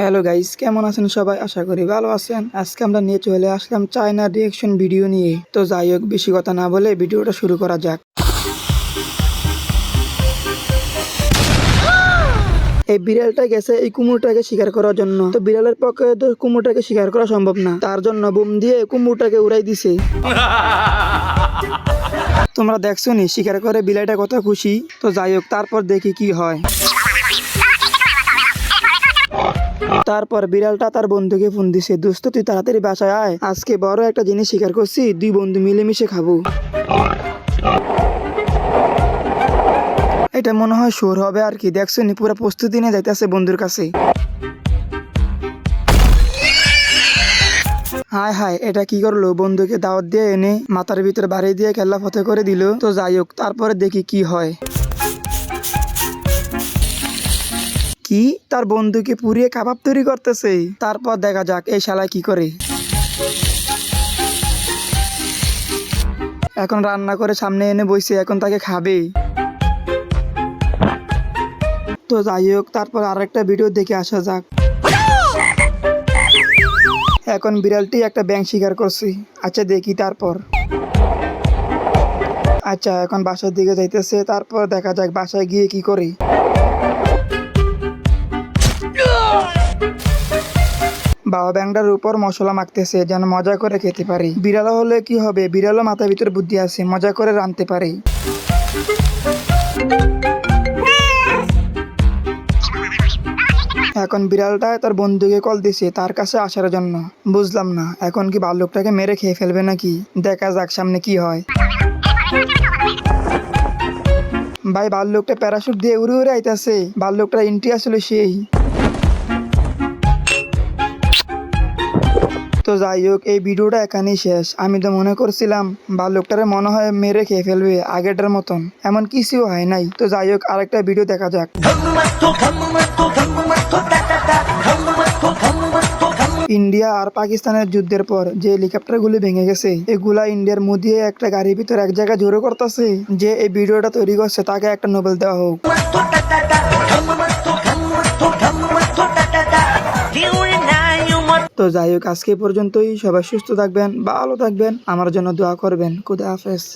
Hello guys, কেমন আছেন সবাই? আশা করি ভালো আছেন। আজকে আমরা নিয়ে চলে আসলাম চায়না রিয়েকশন ভিডিও নিয়ে। তো যাই হোক, বেশি কথা না বলে ভিডিওটা শুরু করা যাক। এই বিড়ালটা গেছে এই কুমুরটাকে শিকার করার জন্য। তো বিড়ালের পক্ষে তো কুমড়োটাকে শিকার করা সম্ভব না। তার জন্য বুম দিয়ে কুমড়োটাকে উড়াই দিছে। তোমরা দেখছ নি, শিকার করে বিলাইটা কত খুশি। তো যাই হোক, তারপর দেখি কি হয়। তারপর বিড়ালটা তার বন্ধুকে ফোন দিছে, দোস্ত, তুই তাড়াতাড়ি বাসায় আয়। আজকে বড় একটা জিনিস শিকার করছি, দুই বন্ধু মিলেমিশে খাব। এটা মনে হয় সুর হবে আর কি। দেখছ নি, পুরো প্রস্তুতি নিয়ে যাইতেছে বন্ধুর কাছে। হায় হায়, এটা কি করল? বন্ধুকে দাওয়াত দিয়ে এনে মাথার ভিতরে বাড়ি দিয়ে খেলা ফতে করে দিল। তো যাই হোক, তারপরে দেখি কি হয়। কি? তার বন্ধুকে পুড়িয়ে কাবাব তৈরি করতেছে? তারপর দেখা যাক এই শালায় কি করে। এখন রান্না করে সামনে এনে বসে এখন তাকে খাবে। তো যাই হোক, তারপর আরেকটা ভিডিও দেখে আসা যাক। এখন বিড়ালটি একটা ব্যাংক শিকার করছি। আচ্ছা দেখি তারপর। আচ্ছা এখন বাসার দিকে যাইতেছে, তারপর দেখা যাক বাসায় গিয়ে কি করে। বাবা ব্যাংটার উপর মশলা মাখতেছে, যেন মজা করে খেতে পারি। বিড়াল হলে কি হবে? বিড়ালও মাথার ভিতরে বুদ্ধি আছে, মজা করে রাঁধতে পারি। এখন বিড়ালটা তার বন্ধুকে কল দিছে, তার কাছে আসার জন্য। বুঝলাম না, এখন কি ভাল্লুকটাকে মেরে খেয়ে ফেলবে নাকি? দেখা যাক সামনে কি হয়। ভাই ভাল্লুকটা প্যারাশুট দিয়ে উড়ে উড়ে আইতাছে। ভাল্লুকটা এন্ট্রি আসলে সেই। তো যাই হোক, এই ভিডিওটা এখানেই শেষ। আমি তো মনে করছিলাম ভাল্লুকটারে মনে হয় মেরে খেয়ে ফেলবে আগেরটার মতন। এমন কিছু হয় নাই। তো যাই হোক, আরেকটা ভিডিও দেখা যাক। ইন্ডিয়া আর পাকিস্তানের যুদ্ধের পর যে হেলিকপ্টার গুলি ভেঙে গেছে, এগুলা ইন্ডিয়ার মোদি একটা গাড়ির ভিতর এক জায়গায় জোরে করতেছে। যে এই ভিডিওটা তৈরি করছে, তাকে একটা নোবেল দেওয়া হোক। তো যাই হোক, আজকে পর্যন্তই। সবাই সুস্থ থাকবেন, ভালো থাকবেন। আমার জন্য দোয়া করবেন। খুদা হাফেজ।